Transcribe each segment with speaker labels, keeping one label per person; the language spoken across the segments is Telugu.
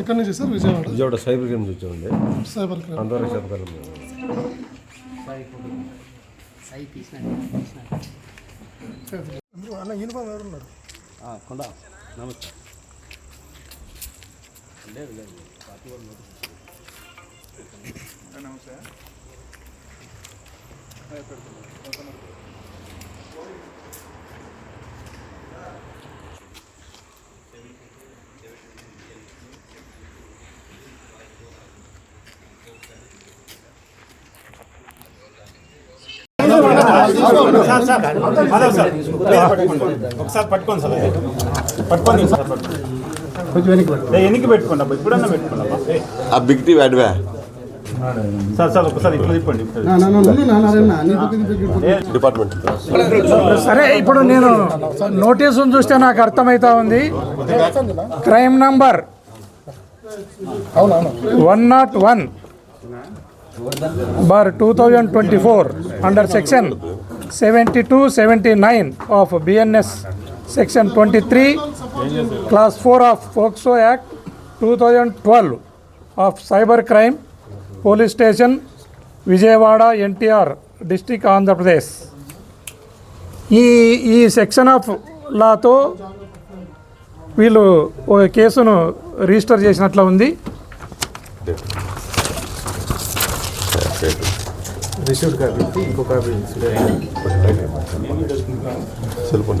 Speaker 1: ఎక్కడి నుంచి sir? Vijayawada?
Speaker 2: Vijayawada cyber crime నుంచి వచ్చామండి
Speaker 1: సైబర్ క్రైమ్.
Speaker 2: అందరూ చెప్పగలం
Speaker 1: అన్న యూనిఫామ్ ఎవరున్నారు
Speaker 2: కొండ. నమస్తే.
Speaker 3: ఒకసారి పట్టుకోండి సార్ అది. పట్టుకోండి సార్ పట్టుకోండి ఏ, ఎన్నికి పెట్టుకోండి అబ్బా? ఇప్పుడన్నా పెట్టుకోండి అబ్బా. ఏ,
Speaker 4: ఆ బిగ్ టీవ్ అడ్వా
Speaker 3: సార్ సార్ ఒకసారి ఇట్లా తిప్పండి
Speaker 4: డిపార్ట్మెంట్
Speaker 5: సరే ఇప్పుడు నేను నోటీసును చూస్తే నాకు అర్థమవుతా ఉంది crime number one not one bar two thousand twenty four under section seventy two seventy nine of BNS section twenty three clause four of POCSO act two thousand twelve of cyber crime police station Vijayawada NTR district Andhra Pradesh. ఈ ఈ సెక్షన్ ఆఫ్ లాతో వీళ్ళు ఓ కేసును రిజిస్టర్ చేసినట్లు ఉంది.
Speaker 4: Cell phone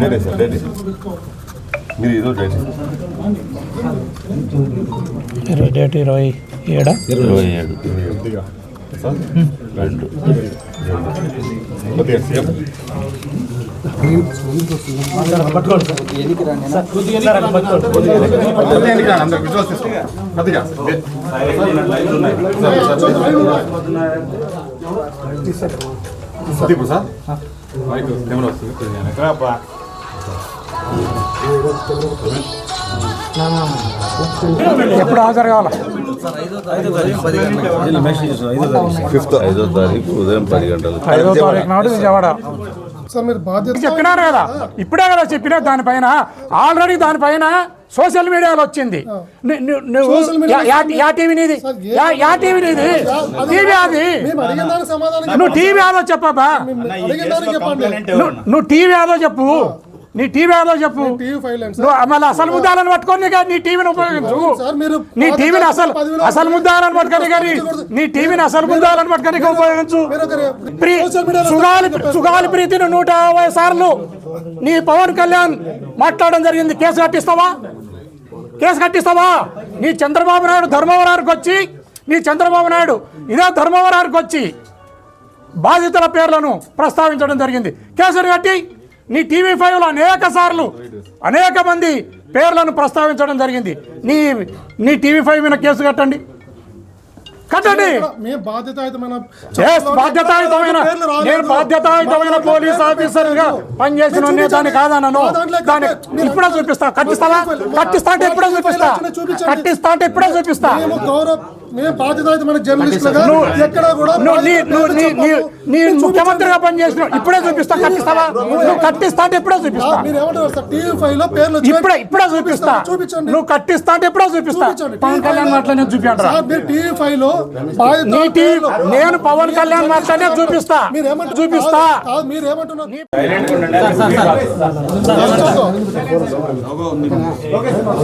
Speaker 4: ready sir ready మీరు
Speaker 5: ఇరవై డేట్ ఇరవై ఏడా
Speaker 4: ఇరవై ఏడు రెండు
Speaker 3: అబ్బా?
Speaker 5: ఎప్పుడు హాజరు కావాలా
Speaker 4: ఫిఫ్త్ ఐదో తారీఖు ఉదయం పది గంటలు
Speaker 5: ఐదో తారీఖు నాడు విజయవాడ
Speaker 1: సార్ మీరు బాధ్యత
Speaker 5: చెప్పినారు కదా ఇప్పుడే కదా చెప్పినా దానిపైన? ఆల్రెడీ దానిపైన సోషల్ మీడియాలో వచ్చింది. నువ్వు యా- టీవీ నీది. యా- టీవీ నీది. టీవీ అది. నువ్వు టీవీ ఆదో చెప్పబ్బా. నువ్వు టీవీ ఆదో చెప్పు. నీ టీవీ ఆదో చెప్పు. మళ్ళీ అసలు ముద్దాలను పట్టుకొని నీ టీవీని ఉపయోగించు.
Speaker 1: సార్ మీరు
Speaker 5: నీ టీవీని అసలు అసలు ముద్దాలను పట్టుకొని కానీ నీ టీవీని అసలు ముద్దాలను పట్టుకొని ఉపయోగించు. సుగాలి సుగాలి ప్రీతిని నూట యాభై సార్లు నీ పవన్ కళ్యాణ్ మాట్లాడడం జరిగింది. కేసు కట్టిస్తావా? కేసు కట్టిస్తావా? నీ చంద్రబాబు నాయుడు ధర్మవరానికి వచ్చి నీ చంద్రబాబు నాయుడు ఇదే ధర్మవరానికి వచ్చి బాధితుల పేర్లను ప్రస్తావించడం జరిగింది. కేసులు కట్టి నీ టీవీ ఫైవ్లో అనేక సార్లు అనేక మంది పేర్లను ప్రస్తావించడం జరిగింది. నీ నీ టీవీ ఫైవ్ మీద కేసు కట్టండి. కట్టండి
Speaker 1: బాధ్యతాయుతమైన
Speaker 5: నేను బాధ్యతాయుతమైన పోలీస్ ఆఫీసర్గా పనిచేసిన దాన్ని కాదన్నాను. దాన్ని ఇప్పుడే చూపిస్తా. కట్టిస్తావా కట్టిస్తా? అంటే ఇప్పుడే చూపిస్తా. కట్టిస్తా అంటే ఇప్పుడే చూపిస్తా.
Speaker 1: మేము మేము బాధ్యతాయుతమైన జర్నలిస్టులుగా ఎక్కడ కూడా
Speaker 5: నువ్వు నీ నువ్వు నీ నీ నీ ముఖ్యమంత్రిగా పనిచేసిన ఇప్పుడే చూపిస్తా కట్టిస్తావా నువ్వు కట్టిస్తా అంటే ఇప్పుడే చూపిస్తా.
Speaker 1: మీరు ఏమంటారు సార్? టీవీ ఫైవ్లో పేర్లు.
Speaker 5: ఇప్పుడే ఇప్పుడే చూపిస్తా.
Speaker 1: చూపించండి.
Speaker 5: నువ్వు కట్టిస్తా అంటే ఇప్పుడే చూపిస్తా.
Speaker 1: చూపించండి.
Speaker 5: పవన్ కళ్యాణ్ మాటలనే
Speaker 1: మీరు టీవీ
Speaker 5: ఫైవ్లో టీవీ నేను పవన్ కళ్యాణ్ మాటలనే చూపిస్తా.
Speaker 1: మీరు ఏమంటారు
Speaker 5: చూపిస్తా.
Speaker 1: కాదు, మీరు ఏమంటున్నారు?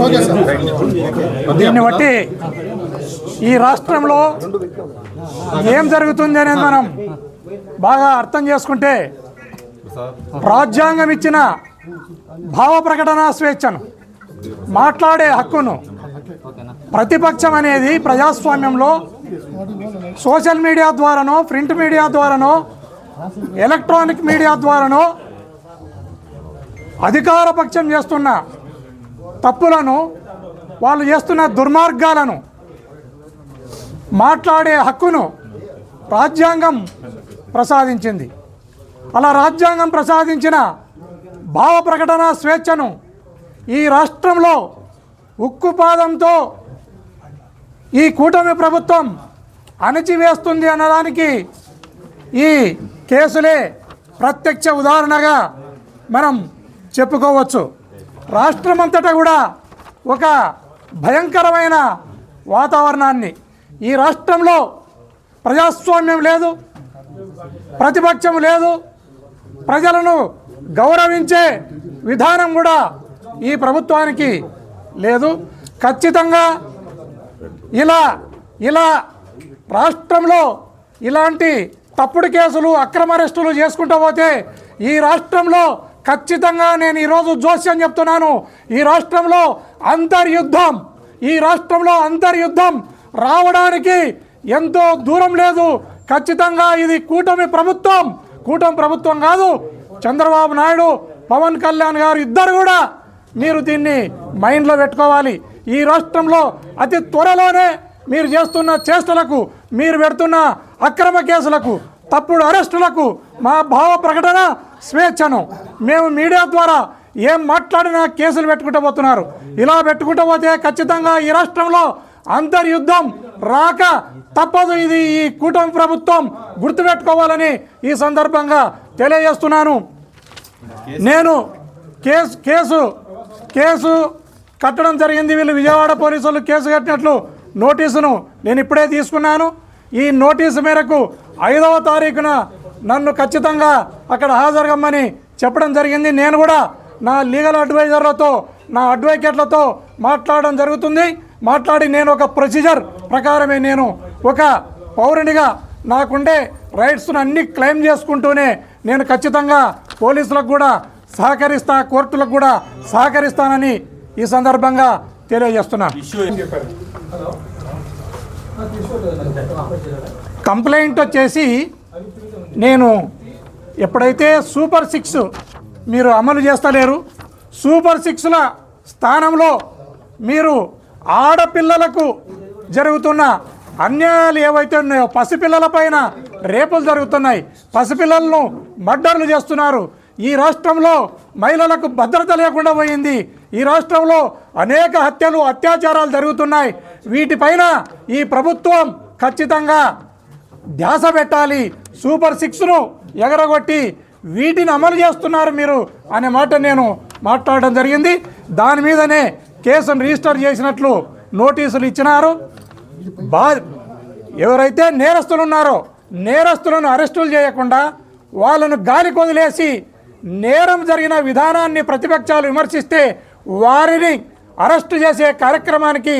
Speaker 1: Okay sir.
Speaker 5: దీన్ని బట్టి ఈ రాష్ట్రంలో ఏం జరుగుతుంది అనేది మనం బాగా అర్థం చేసుకుంటే రాజ్యాంగం ఇచ్చిన భావ ప్రకటన స్వేచ్ఛను మాట్లాడే హక్కును ప్రతిపక్షం అనేది ప్రజాస్వామ్యంలో సోషల్ మీడియా ద్వారానో ప్రింట్ మీడియా ద్వారానో ఎలక్ట్రానిక్ మీడియా ద్వారానో అధికార పక్షం చేస్తున్న తప్పులను వాళ్ళు చేస్తున్న దుర్మార్గాలను మాట్లాడే హక్కును రాజ్యాంగం ప్రసాదించింది. అలా రాజ్యాంగం ప్రసాదించిన భావ ప్రకటన స్వేచ్ఛను ఈ రాష్ట్రంలో ఉక్కుపాదంతో ఈ కూటమి ప్రభుత్వం అణచివేస్తుంది అన్నదానికి ఈ కేసులే ప్రత్యక్ష ఉదాహరణగా మనం చెప్పుకోవచ్చు. రాష్ట్రమంతటా కూడా ఒక భయంకరమైన వాతావరణాన్ని ఈ రాష్ట్రంలో ప్రజాస్వామ్యం లేదు ప్రతిపక్షం లేదు. ప్రజలను గౌరవించే విధానం కూడా ఈ ప్రభుత్వానికి లేదు. ఖచ్చితంగా ఇలా ఇలా రాష్ట్రంలో ఇలాంటి తప్పుడు కేసులు అక్రమ అరెస్టులు చేసుకుంటూ పోతే ఈ రాష్ట్రంలో ఖచ్చితంగా నేను ఈరోజు జోస్యం చెప్తున్నాను. ఈ రాష్ట్రంలో అంతర్యుద్ధం ఈ రాష్ట్రంలో అంతర్యుద్ధం రావడానికి ఎంతో దూరం లేదు. ఖచ్చితంగా ఇది కూటమి ప్రభుత్వం. కూటమి ప్రభుత్వం కాదు. చంద్రబాబు నాయుడు పవన్ కళ్యాణ్ గారు ఇద్దరు కూడా మీరు దీన్ని మైండ్లో పెట్టుకోవాలి. ఈ రాష్ట్రంలో అతి త్వరలోనే మీరు చేస్తున్న చేష్టలకు మీరు పెడుతున్న అక్రమ కేసులకు తప్పుడు అరెస్టులకు మా భావ ప్రకటన స్వేచ్ఛను. మేము మీడియా ద్వారా ఏం మాట్లాడినా కేసులు పెట్టుకుంటూ పోతున్నారు. ఇలా పెట్టుకుంటూ పోతే ఖచ్చితంగా ఈ రాష్ట్రంలో అంతర్యుద్ధం రాక తప్పదు ఇది ఈ కూటమి ప్రభుత్వం గుర్తుపెట్టుకోవాలని ఈ సందర్భంగా తెలియజేస్తున్నాను. నేను కేసు కేసు కేసు కట్టడం జరిగింది. వీళ్ళు విజయవాడ పోలీసులు కేసు కట్టినట్లు నోటీసును నేను ఇప్పుడే తీసుకున్నాను. ఈ నోటీసు మేరకు ఐదవ తారీఖున నన్ను ఖచ్చితంగా అక్కడ హాజరుగమ్మని చెప్పడం జరిగింది. నేను కూడా నా లీగల్ అడ్వైజర్లతో నా అడ్వకేట్లతో మాట్లాడడం జరుగుతుంది. మాట్లాడి నేను ఒక ప్రొసీజర్ ప్రకారమే నేను ఒక పౌరునిగా నాకుండే రైట్స్ను అన్ని క్లెయిమ్ చేసుకుంటూనే నేను ఖచ్చితంగా పోలీసులకు కూడా సహకరిస్తా కోర్టులకు కూడా సహకరిస్తానని ఈ సందర్భంగా తెలియజేస్తున్నాను కంప్లైంట్ వచ్చేసి నేను ఎప్పుడైతే సూపర్ సిక్స్ మీరు అమలు చేస్తలేరు సూపర్ సిక్స్ల స్థానంలో మీరు ఆడపిల్లలకు జరుగుతున్న అన్యాయాలు ఏవైతే ఉన్నాయో పసిపిల్లల పైన రేపులు జరుగుతున్నాయి. పసిపిల్లలను మర్డర్లు చేస్తున్నారు. ఈ రాష్ట్రంలో మహిళలకు భద్రత లేకుండా పోయింది. ఈ రాష్ట్రంలో అనేక హత్యలు అత్యాచారాలు జరుగుతున్నాయి. వీటిపైన ఈ ప్రభుత్వం ఖచ్చితంగా ధ్యాస పెట్టాలి. సూపర్ సిక్స్ను ఎగరగొట్టి వీటిని అమలు చేస్తున్నారు మీరు అనే మాట నేను మాట్లాడడం జరిగింది. దాని మీదనే కేసును రిజిస్టర్ చేసినట్లు నోటీసులు ఇచ్చినారు. బా ఎవరైతే నేరస్తులు ఉన్నారో నేరస్తులను అరెస్టులు చేయకుండా వాళ్ళను గాలి కొదిలేసి నేరం జరిగిన విధానాన్ని ప్రతిపక్షాలు విమర్శిస్తే వారిని అరెస్టు చేసే కార్యక్రమానికి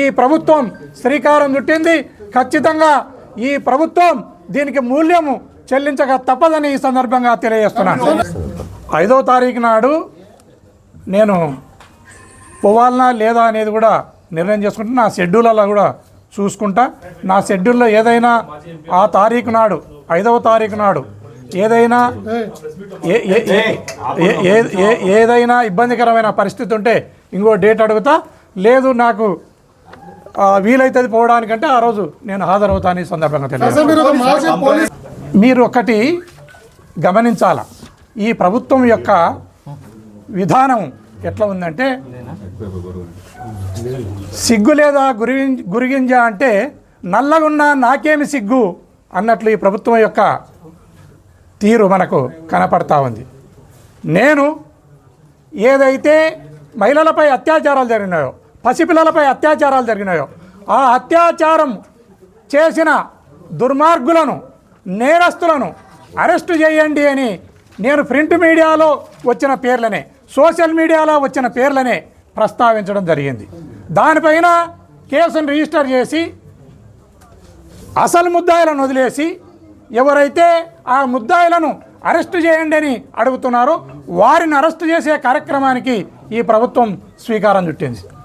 Speaker 5: ఈ ప్రభుత్వం శ్రీకారం చుట్టింది. ఖచ్చితంగా ఈ ప్రభుత్వం దీనికి మూల్యము చెల్లించక తప్పదని ఈ సందర్భంగా తెలియజేస్తున్నాను. ఐదో తారీఖు నాడు నేను పోవాలనా లేదా అనేది కూడా నిర్ణయం చేసుకుంటా నా షెడ్యూల్లో కూడా చూసుకుంటా. నా షెడ్యూల్లో ఏదైనా ఆ తారీఖు నాడు ఐదవ తారీఖు నాడు ఏదైనా ఏదైనా ఇబ్బందికరమైన పరిస్థితి ఉంటే ఇంకో డేట్ అడుగుతా. లేదు నాకు వీలైతుంది పోవడానికంటే ఆ రోజు నేను హాజరవుతాను ఈ సందర్భంగా తెలియదు మీరు ఒకటి గమనించాల? ఈ ప్రభుత్వం యొక్క విధానం ఎట్లా ఉందంటే సిగ్గు లేదా గురి గురిగింజ అంటే నల్లగున్నా నాకేమి సిగ్గు అన్నట్లు ఈ ప్రభుత్వం యొక్క తీరు మనకు కనపడతా ఉంది. నేను ఏదైతే మహిళలపై అత్యాచారాలు జరిగినాయో పసిపిల్లలపై అత్యాచారాలు జరిగినాయో ఆ అత్యాచారం చేసిన దుర్మార్గులను నేరస్తులను అరెస్టు చేయండి అని నేను ప్రింట్ మీడియాలో వచ్చిన పేర్లనే సోషల్ మీడియాలో వచ్చిన పేర్లనే ప్రస్తావించడం జరిగింది. దానిపైన కేసును రిజిస్టర్ చేసి అసలు ముద్దాయిలను వదిలేసి ఎవరైతే ఆ ముద్దాయిలను అరెస్టు చేయండి అని అడుగుతున్నారో వారిని అరెస్టు చేసే కార్యక్రమానికి ఈ ప్రభుత్వం స్వీకారం చుట్టింది.